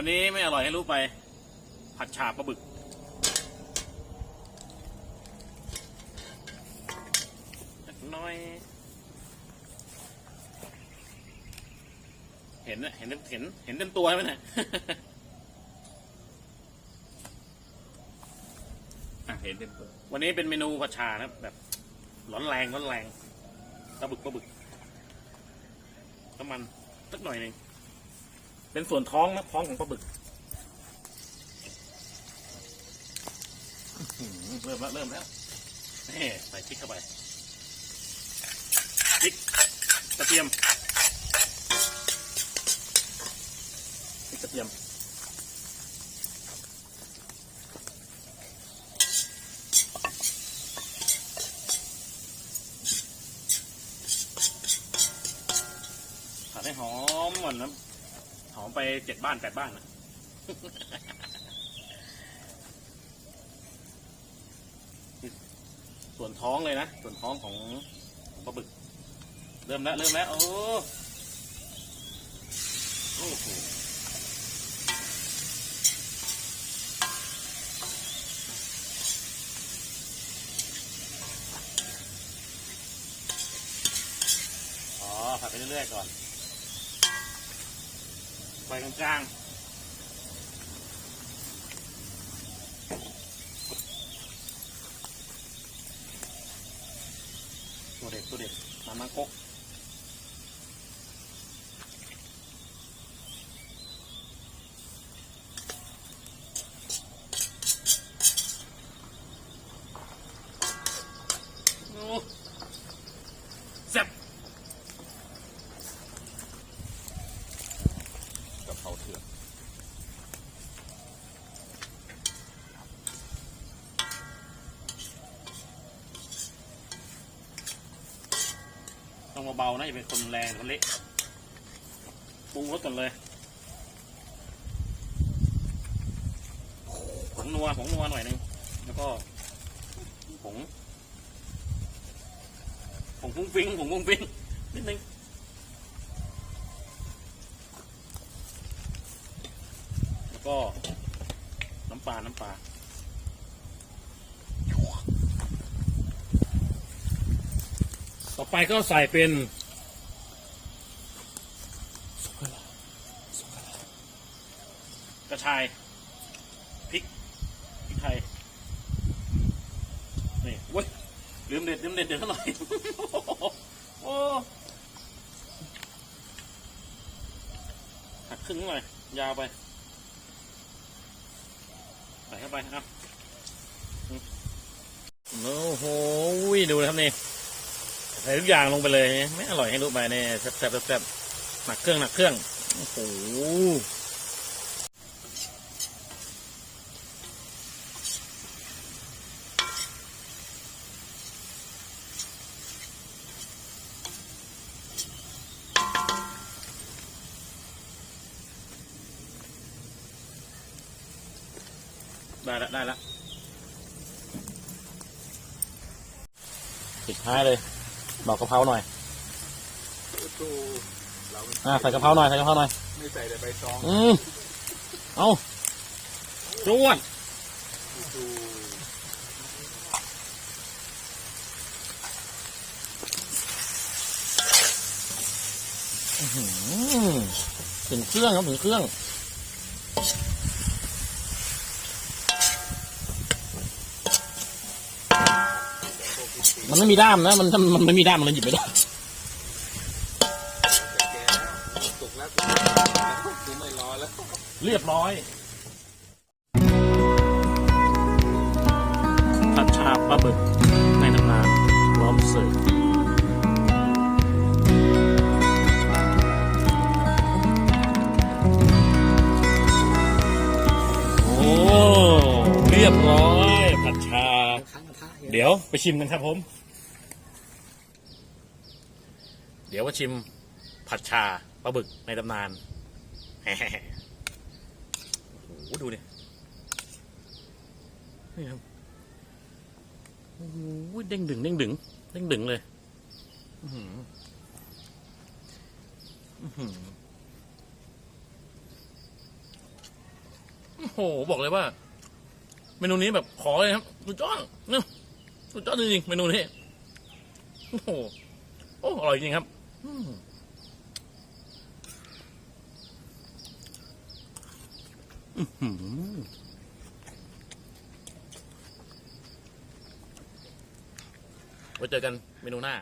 วันนี้ไม่อร่อยให้รู้ไป ผัดฉาปลาบึก น้อย เห็นเห็นเห็นเห็นเต็มตัวไหมเนี่ยอะเห็นเต็มตัว วันนี้เป็นเมนูผัดชานะครับ แบบร้อนแรงร้อนแรงปลาบึกปลาบึกน้ำมันสักหน่อยหนึ่ง เป็นส่วนท้องนะท้องของปลาบึกเริ่มแล้วเริ่มแล้วนี่ใส่พริกเข้าไปพริกกระเทียมพริกกระเทียมผัดให้หอมก่อนนะ อมไปเจ็ดบ้านแปดบ้านนะส่วนท้องเลยนะ ส่วนท้องของของปลาบึก เริ่มแล้ว เริ่มแล้ว โอ้โอ้โหอ๋อผัดไปเรื่อยๆก่อน ไฟกลางๆตัวเด็ดตัวเด็ดมามังกกโอ้แซ่บ กะเพราเถื่อน ต้อง เบาๆนะอย่าเป็นคนแรงคนเละปรุงรสก่อนเลยผงนัวผงนัวหน่อยหนึงแล้วก็ผงผงฟุ้งฟิ้งผงฟุ้งฟิ้งนิดนึงแล้วก็น้ำปลาน้ำปลาต่อ ไปก็ใส่เป็นกระชายพริกพริกไทยนี่เว้ยลืมเด็ดลืมเด็ดเดี๋ยวหน่อยโอ้หักครึ่งหน่อยยาวไปใส่เข้าไปครับโอ้โหดูนะครับนี่ ส่ทุกอย่างลงไปเลยไม่อร่อยให้รู้ไปเนี่ยแซ่บแซ่บแซ่บหนักเครื่องหนักเครื่องโอ้โหได้ละได้ละปิดท้ายเลย บอกกะเพราหน่อยตู้เราอ่าใส่กะเพราหน่อยใส่กะเพราหน่อย ไม่ใส่แต่ใบตองอืมเอาจวดตู้อืมถึงเครื่องครับถึงเครื่อง มันไม่มีด้ามนะ มันมันไม่มีด้ามมันหยิบไม่ได้ตกแล้วกูไม่รอแล้ว เรียบร้อยผัดชาปลาบึกในตำนานพร้อมเสิร์ฟโอ้ เรียบร้อย เดี๋ยวไปชิมกันครับผม เดี๋ยวมาชิมผัดชาปลาบึกในตำนานโอ้โหดูดินี่ครับโอ้โหเด้งดึงเด้งดึงเด้งดึงเลยโอ้โห บอกเลยว่า เมนูนี้แบบขอเลยครับสุดยอดเนาะ สุดยอดจริงๆเมนูนี้โอ้โหโอ้อร่อยจริงครับมอื้อหือไว้เจอกันเมนูหน้า